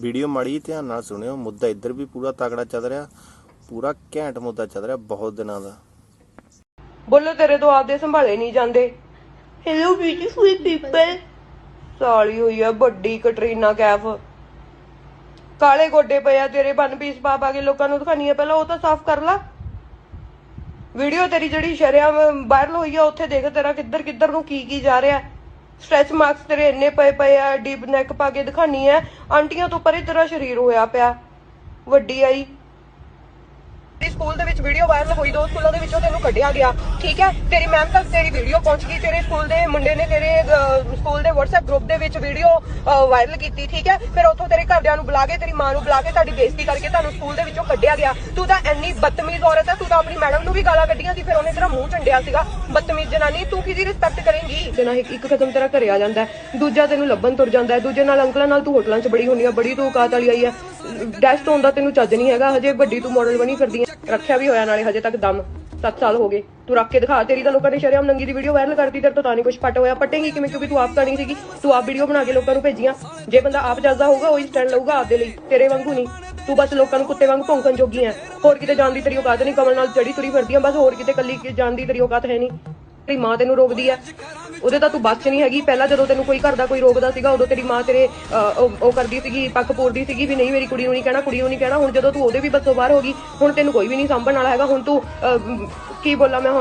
Video ਮਾੜੀ ਧਿਆਨ ਨਾਲ ਸੁਣਿਓ ਮੁੱਦਾ ਇੱਧਰ ਵੀ ਪੂਰਾ ਤਕੜਾ ਚੱਲ ਰਿਹਾ ਪੂਰਾ ਘੈਂਟ ਮੁੱਦਾ ਚੱਲ ਰਿਹਾ ਬਹੁਤ ਦਿਨਾਂ ਦਾ। ਬੋਲੋ ਤੇਰੇ ਤੋਂ ਆਪਦੇ ਸੰਭਾਲੇ ਨਹੀਂ ਜਾਂਦੇ। ਹੈਲੋ ਬਿਊਟੀਫੁਲ ਪੀਪਲ ਸਾਲੀ ਹੋਈ ਆ ਵੱਡੀ ਕਟਰੀਨਾ ਕੈਫ। ਕਾਲੇ ਗੋਡੇ ਪਏ ਆ ਤੇਰੇ ਬਨ ਪੀਸ ਪਾ ਪਾ ਕੇ ਲੋਕਾਂ ਨੂੰ ਦਿਖਾਣੀ ਆ ਪਹਿਲਾਂ ਉਹ ਤਾਂ ਸਾਫ਼ ਕਰ ਲਾ। ਵੀਡੀਓ ਤੇਰੀ ਜਿਹੜੀ ਸ਼ਰਿਆਮ ਵਾਇਰਲ ਹੋਈ ਆ ਉੱਥੇ ਦੇਖ ਤੇਰਾ ਕਿੱਧਰ ਕਿੱਧਰ ਨੂੰ ਕੀ ਕੀ ਜਾ ਰਿਹਾ। ਸਟ੍ਰੈਚ ਮਾਰਕਸ ਤੇਰੇ ਇੰਨੇ ਪਏ ਪਏ ਆ ਡੀਪ ਨੈਕ ਪਾ ਕੇ ਦਿਖਾਣੀ ਆ, ਆਂਟੀਆਂ ਤੋਂ ਪਰੇ ਤੇਰਾ ਸਰੀਰ ਹੋਇਆ ਪਿਆ। ਵੱਡੀ ਆਈ। ਸਕੂਲ ਦੇ ਵਿੱਚ ਵੀਡੀਓ ਵਾਇਰਲ ਹੋਈ ਦੋ ਸਕੂਲਾਂ ਦੇ ਵਿੱਚੋਂ ਤੈਨੂੰ ਕੱਢਿਆ ਗਿਆ। ਠੀਕ ਹੈ? ਤੇਰੀ ਮੈਮ ਤੱਕ ਤੇਰੀ ਵੀਡੀਓ ਪਹੁੰਚ ਗਈ ਤੇਰੇ ਸਕੂਲ ਦੇ ਮੁੰਡੇ ਨੇ ਤੇਰੇ ਅਹ, ਸਕੂਲ ਦੇ WhatsApp ਗਰੁੱਪ ਦੇ ਵਿੱਚ ਵੀਡੀਓ ਵਾਇਰਲ ਕੀਤੀ ਠੀਕ ਹੈ? ਫਿਰ ਉੱਥੋਂ ਤੇਰੇ ਘਰਦਿਆਂ ਨੂੰ ਬੁਲਾ ਕੇ ਤੇਰੀ ਮਾਂ ਨੂੰ ਬੁਲਾ ਕੇ ਤੁਹਾਡੀ ਬੇਇੱਜ਼ਤੀ ਕਰਕੇ ਤੁਹਾਨੂੰ ਸਕੂਲ ਦੇ ਵਿੱਚੋਂ ਕੱਢਿਆ ਗਿਆ। ਤੂੰ ਤਾਂ ਇੰਨੀ ਬਦਤਮੀਜ਼ ਔਰਤ ਹੈ ਤੂੰ ਤਾਂ ਆਪਣੀ ਮੈਡਮ ਨੂੰ ਵੀ ਗਾਲਾਂ ਕੱਢੀਆਂ ਸੀ ਫਿਰ ਉਹਨੇ ਤੇਰਾ ਮੂੰਹ ਚੰਡਿਆ ਸੀਗਾ। ਬਦਤਮੀਜ਼ ਜਨਾਨੀ ਤੂੰ ਕਿਹਦੀ ਰਿਸਪੈਕਟ ਕਰੇਂਗੀ? ਤੇ ਇੱਕ ਇੱਕ ਕਦਮ ਤੇਰਾ ਘਰੇ ਆ ਜਾਂਦਾ ਹੈ, ਦੂਜਾ ਤੈਨੂੰ ਲੱਭਣ ਤੁਰ ਜਾਂਦਾ ਹੈ। ਦੂਜੇ ਨਾਲ ਅੰਕਲਾਂ ਨਾਲ ਤੂੰ ਹੋਟਲਾਂ 'ਚ ਬੜੀ ਹੁੰਨੀ ਆ ਬੜੀ ਤੂੰ ਔਕਾਤ ਵਾਲੀ ਆਈ ਹੈ ਡੈਸ਼ ਤੋਂ ਹੁੰਦਾ ਤੈਨੂੰ ਚੱਜ ਨਹੀਂ ਹੈਗਾ, ਹਜੇ ਵੱਡੀ ਤੂੰ ਮਾਡਲ ਬਣੀ ਫਿਰਦੀ ਹੈ ਰੱਖਿਆ ਵੀ ਹੋਇਆ ਨਾਲੇ ਹਜੇ ਤੱਕ ਦਮ 7 ਸਾਲ ਹੋ ਗਏ। ਤੂੰ ਰੱਖ ਕੇ ਦਿਖਾ, ਤੇਰੀ ਤਾਂ ਲੋਕਾਂ ਨੇ ਸ਼ਰਮ ਨੰਗੀ ਦੀ ਵੀਡੀਓ ਵਾਇਰਲ ਕਰਤੀ, ਤੇਰੇ ਤੋਂ ਤਾਂ ਨਹੀਂ ਕੁਝ ਪੱਟ ਹੋਇਆ। ਪਟੇਗੀ ਕਿਵੇਂ, ਕਿਉਂਕਿ ਤੂੰ ਆਪ ਕਰਨੀ ਸੀਗੀ। ਤੂੰ ਆਪ ਵੀਡੀਓ ਬਣਾ ਕੇ ਲੋਕਾਂ ਨੂੰ ਭੇਜੀਆਂ ਜੇ ਬੰਦਾ ਆਪ ਜਲਦਾ ਹੋਊਗਾ, ਉਹੀ ਸਟੈਂਡ ਲਊਗਾ ਆਪਦੇ ਲਈ, ਤੇਰੇ ਵਾਂਗੂ ਨਹੀਂ। ਤੂੰ ਬਸ ਲੋਕਾਂ ਨੂੰ ਕੁੱਤੇ ਵਾਂਗ ਭੌਂਕਣ ਜੋਗੀ ਐ ਹੋਰ ਕਿਤੇ ਜਾਣ ਦੀ ਤੇਰੀ ਔਕਾਤ ਨਹੀਂ, ਕਮਲ ਨਾਲ ਜੜੀ ਤੁਰੀ ਫਿਰਦੀ ਆ। ਬਸ ਹੋਰ ਕਿਤੇ ਕੱਲੀ ਜਾਣ ਦੀ ਤੇਰੀ ਔਕਾਤ ਹੈ ਨਹੀਂ। ਤੇਰੀ ਮਾਂ ਤੈਨੂੰ ਰੋਕਦੀ ਆ। ਉਹਦੇ ਤਾਂ ਤੂੰ ਬਸ ਨਹੀਂ ਹੈਗੀ। ਪਹਿਲਾਂ ਜਦੋਂ ਤੈਨੂੰ ਕੋਈ ਘਰ ਦਾ ਕੋਈ ਰੋਕਦਾ ਸੀਗਾ ਉਦੋਂ ਤੇਰੀ ਮਾਂ ਤੇਰੇ ਅਹ, ਉਹ ਕਰਦੀ ਸੀਗੀ ਪੱਕ ਪੂਰਦੀ ਸੀਗੀ ਵੀ ਨਹੀਂ ਮੇਰੀ ਕੁੜੀ ਨੂੰ ਨਹੀਂ ਕਹਿਣਾ ਕੁੜੀ ਨੂੰ ਨਹੀਂ ਕਹਿਣਾ। ਹੁਣ ਜਦੋਂ ਤੂੰ ਉਹਦੇ ਵੀ ਬੱਸੋਂ ਬਾਹਰ ਹੋ ਗਈ ਹੁਣ ਤੈਨੂੰ ਕੋਈ ਵੀ ਨਹੀਂ ਸਾਂਭਣ ਵਾਲਾ ਹੈਗਾ। ਹੁਣ ਤੂੰ ਅਹ, ਕੀ ਬੋਲਾਂ ਮੈਂ ਹੁਣ?